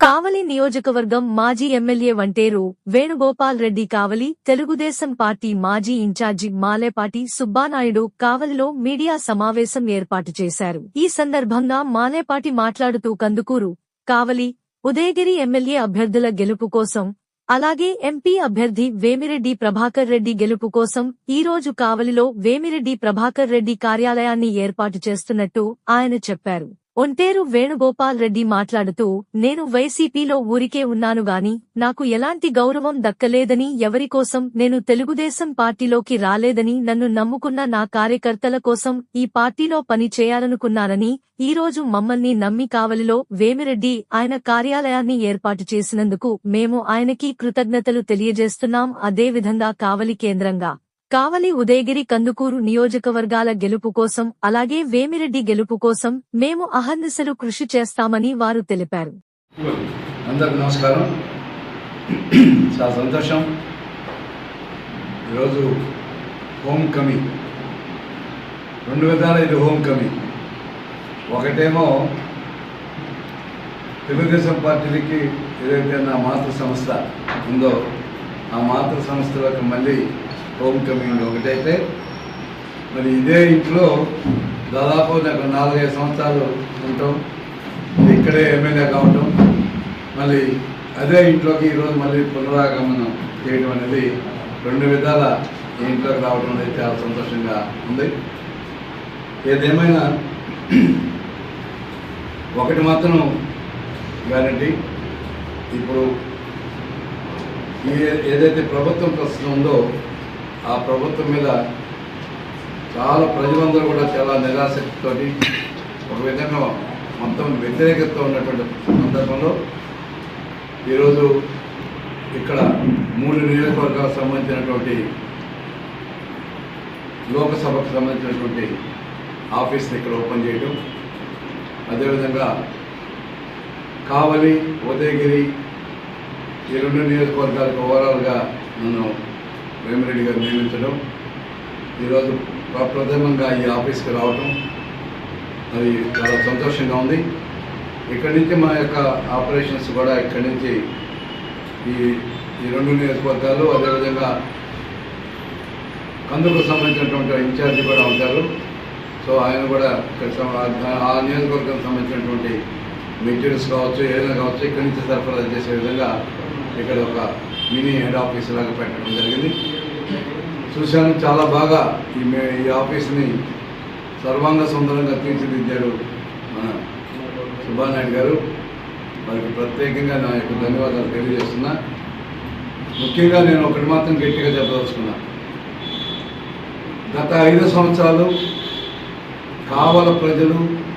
కావలి నియోజకవర్గం మాజీ MLA Vanteru Venugopal Reddy Kavali Telugu Desam party మాజీ ఇన్ఛార్జి మాలేపాటి సుబ్బానాయుడు కావలిలో మీడియా సమావేశం ఏర్పాటు చేశారు. ఈ సందర్భంగా మాలేపాటి మాట్లాడుతూ కందుకూరు కావలి ఉదయగిరి ఎమ్మెల్యే అభ్యర్థుల గెలుపు కోసం అలాగే ఎంపీ అభ్యర్థి వేమిరెడ్డి ప్రభాకర్ రెడ్డి గెలుపు కోసం ఈ రోజు కావలిలో వేమిరెడ్డి ప్రభాకర్ రెడ్డి కార్యాలయాన్ని ఏర్పాటు చేస్తున్నట్టు ఆయన చెప్పారు. ఒంటేరు వేణుగోపాల్ రెడ్డి మాట్లాడుతూ నేను వైసీపీలో ఊరికే ఉన్నాను గాని నాకు ఎలాంటి గౌరవం దక్కలేదని ఎవరికోసం నేను తెలుగుదేశం పార్టీలోకి రాలేదని నన్ను నమ్ముకున్న నా కార్యకర్తల కోసం ఈ పార్టీలో పని చేయాలనుకున్నారని ఈ రోజు మమ్మల్ని నమ్మి కావలిలో వేమిరెడ్డి ఆయన కార్యాలయాన్ని ఏర్పాటు చేసినందుకు మేము ఆయనకి కృతజ్ఞతలు తెలియజేస్తున్నాం. అదేవిధంగా కావలి కేంద్రంగా కావలి ఉదయగిరి కందుకూరు నియోజకవర్గాల గెలుపు కోసం అలాగే వేమిరెడ్డి గెలుపు కోసం మేము అహర్నిశలు కృషి చేస్తామని వారు తెలిపారు. అందరికి నమస్కారం. చాలా సంతోషం. ఈరోజు హోమ్ కమింగ్ రెండు విధాలు ఇది హోమ్ కమింగ్ ఒకటేమో తెలుగుదేశం పార్టీకి ఏదైతే నా మాతృ సంస్థ ఉందో ఆ మాతృ సంస్థలకు మళ్ళీ హోమ్ కమింగ్ ఒకటైతే. మరి ఇదే ఇంట్లో దాదాపు నాకు నాలుగైదు సంవత్సరాలు ఉంటాం. ఇక్కడే ఎమ్మెల్యే కావటం మళ్ళీ అదే ఇంట్లోకి ఈరోజు మళ్ళీ పునరాగమనం చేయడం అనేది రెండు విధాల ఇంట్లోకి రావడం అనేది చాలా సంతోషంగా ఉంది. ఏదేమైనా ఒకటి మాత్రం గ్యారంటీ. ఇప్పుడు ఏదైతే ప్రభుత్వం ప్రస్తుతం ఉందో ఆ ప్రభుత్వం మీద చాలా ప్రజలందరూ కూడా చాలా నిరాశక్తితో ఒక విధంగా మొత్తం వ్యతిరేకత ఉన్నటువంటి సందర్భంలో ఈరోజు ఇక్కడ మూడు నియోజకవర్గాలకు సంబంధించినటువంటి లోకసభకు సంబంధించినటువంటి ఆఫీస్ని ఇక్కడ ఓపెన్ చేయడం అదేవిధంగా కావలి ఉదయగిరి ఈ రెండు నియోజకవర్గాలకు ఓవరాల్గా నన్ను వేమిరెడ్డి గారు నియమించడం. ఈరోజు ప్రప్రథమంగా ఈ ఆఫీస్కి రావటం అది చాలా సంతోషంగా ఉంది. ఇక్కడి నుంచి మా యొక్క ఆపరేషన్స్ కూడా ఇక్కడి నుంచి ఈ ఈ రెండు నియోజకవర్గాలు అదేవిధంగా కందుకు సంబంధించినటువంటి ఇన్ఛార్జి కూడా ఉంటారు. సో ఆయన కూడా ఆ- ఆ నియోజకవర్గానికి సంబంధించినటువంటి మెటీరియల్స్ కావచ్చు ఏదైనా కావచ్చు ఇక్కడి నుంచి సరఫరా చేసే విధంగా ఇక్కడ ఒక మినీ హెడ్ ఆఫీస్ లాగా పెట్టడం జరిగింది. చూశాను చాలా బాగా ఈ మే- ఈ ఆఫీస్ని సర్వాంగ సుందరంగా తీర్చిదిద్దారు మన సుబ్బానాయుడు గారు. వారికి ప్రత్యేకంగా నా యొక్క ధన్యవాదాలు తెలియజేస్తున్నా. ముఖ్యంగా నేను ఒకటి మాత్రం గట్టిగా చెప్పదలుచుకున్నా. గత ఐదు సంవత్సరాలు కావల ప్రజలు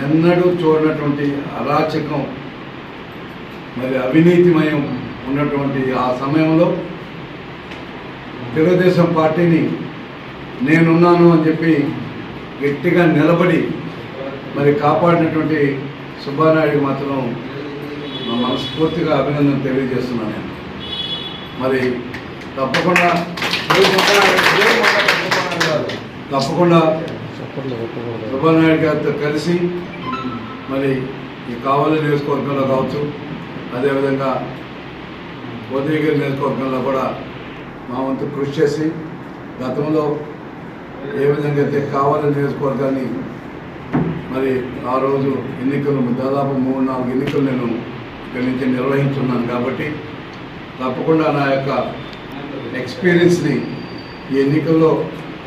ఎన్నడూ చూడనటువంటి అరాచకం మరి అవినీతిమయం ఉన్నటువంటి ఆ సమయంలో తెలుగుదేశం పార్టీని నేనున్నాను అని చెప్పి గట్టిగా నిలబడి మరి కాపాడినటువంటి సుబ్బానాయుడు మాత్రం నా మనస్ఫూర్తిగా అభినందన తెలియజేస్తున్నాను నేను. మరి తప్పకుండా తప్పకుండా సుబ్బానాయుడు గారితో కలిసి మరి ఈ కావలి నియోజకవర్గంలో కావచ్చు అదేవిధంగా ఉదయగిరి నియోజకవర్గంలో కూడా మా వంతు కృషి చేసి గతంలో ఏ విధంగా అయితే కావాలి నియోజకవర్గాన్ని మరి ఆ రోజు ఎన్నికలు దాదాపు మూడు నాలుగు ఎన్నికలు నేను ఇక్కడి నుంచి నిర్వహించున్నాను కాబట్టి తప్పకుండా నా యొక్క ఎక్స్పీరియన్స్ని ఈ ఎన్నికల్లో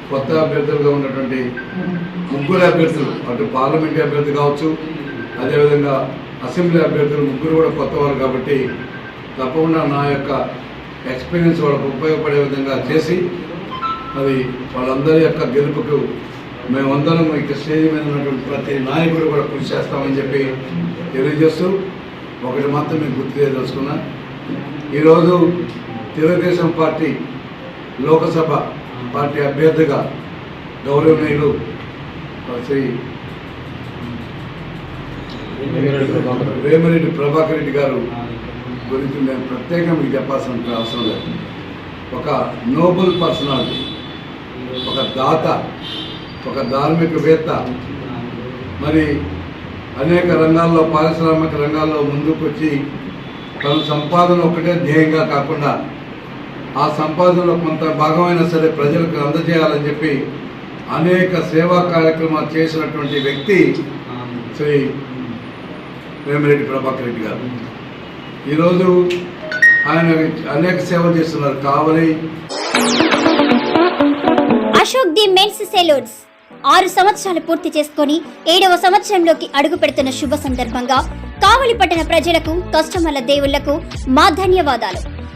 కొత్త అభ్యర్థులుగా ఉన్నటువంటి ముగ్గురు అభ్యర్థులు అటు పార్లమెంట్ అభ్యర్థి కావచ్చు అదేవిధంగా అసెంబ్లీ అభ్యర్థులు ముగ్గురు కూడా కొత్తవారు కాబట్టి తప్పకుండా నా యొక్క ఎక్స్పీరియన్స్ వాళ్ళకు ఉపయోగపడే విధంగా చేసి అది వాళ్ళందరి యొక్క గెలుపుకు మేమందరం ఇక స్టేజ్ మీద ఉన్నటువంటి ప్రతి నాయకుడు కూడా కృషి చేస్తామని చెప్పి తెలియజేస్తూ ఒకటి మాత్రం మీకు గుర్తు చేయదలుచుకున్నా. ఈరోజు తెలుగుదేశం పార్టీ లోకసభ పార్టీ అభ్యర్థిగా గౌరవనీయులు శ్రీ వేమిరెడ్డి ప్రభాకర్ రెడ్డి గారు గురించి నేను ప్రత్యేకంగా మీకు చెప్పాల్సిన అవసరం లేదు. ఒక నోబుల్ పర్సనాలిటీ ఒక దాత ఒక ధార్మికవేత్త మరి అనేక రంగాల్లో పారిశ్రామిక రంగాల్లో ముందుకు వచ్చి తన సంపాదన ఒకటే ధ్యేయంగా కాకుండా ఆ సంపాదనలో కొంత భాగమైనా సరే ప్రజలకు అందజేయాలని చెప్పి అనేక సేవా కార్యక్రమాలు చేసినటువంటి వ్యక్తి శ్రీ వేమిరెడ్డి ప్రభాకర్ రెడ్డి గారు. ఈరోజు ఆయన అనేక సేవలు చేస్తున్నారు. Kavali Ashok the men's salons. ఆరు సంవత్సరాలు పూర్తి చేసుకొని ఏడవ సంవత్సరంలోకి అడుగు పెడుతున్న శుభ సందర్భంగా కావలి పట్టణ ప్రజలకు కస్టమర్ల దేవుళ్ళకు మా ధన్యవాదాలు.